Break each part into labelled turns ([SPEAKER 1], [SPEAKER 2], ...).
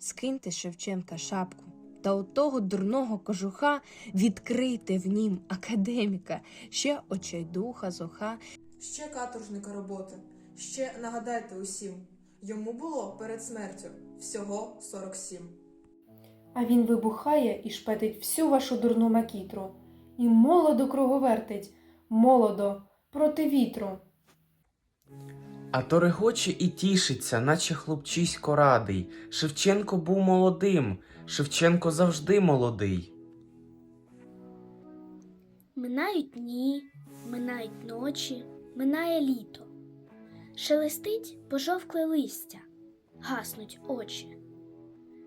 [SPEAKER 1] скиньте Шевченка шапку. Та у того дурного кожуха відкрийте в нім академіка, ще очайдуха, зоха,
[SPEAKER 2] Ще каторжника роботи. Ще нагадайте усім. Йому було перед смертю всього 47.
[SPEAKER 3] А він вибухає і шпетить всю вашу дурну макітру. І молодо круговертить, молодо проти вітру.
[SPEAKER 4] А то регоче і тішиться, наче хлопчисько радий. Шевченко був молодим, Шевченко завжди молодий.
[SPEAKER 5] Минають дні, минають ночі, минає літо. Шелестить пожовкле листя, гаснуть очі.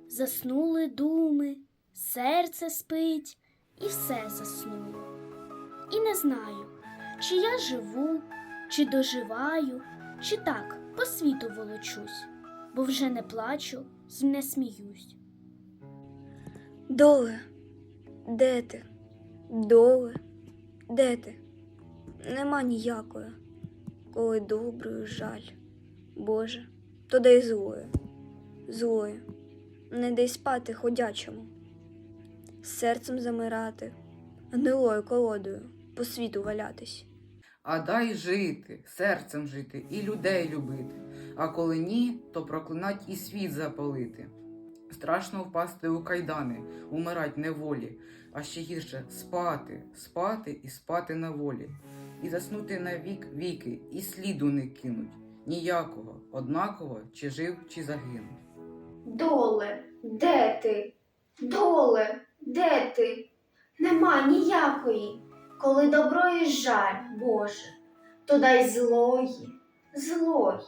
[SPEAKER 5] Заснули думи, серце спить, і все заснуло. І не знаю, чи я живу, чи доживаю, чи так по світу волочусь, бо вже не плачу й не сміюсь.
[SPEAKER 6] Доле, де ти? Доле, де ти? Нема ніякої, коли доброю жаль. Боже, то дай злою, злою, не дай спати ходячому, серцем замирати, гнилою колодою по світу валятись.
[SPEAKER 7] А дай жити, серцем жити і людей любити. А коли ні, то проклинать і світ запалити. Страшно впасти у кайдани, умирать неволі, а ще гірше спати, спати і спати на волі, і заснути на вік віки, і сліду не кинуть. Ніякого, однаково, чи жив, чи загинув.
[SPEAKER 8] Доле, де ти? Доле, де ти? Нема ніякої, коли добро і жаль, Боже, то дай злої, злої.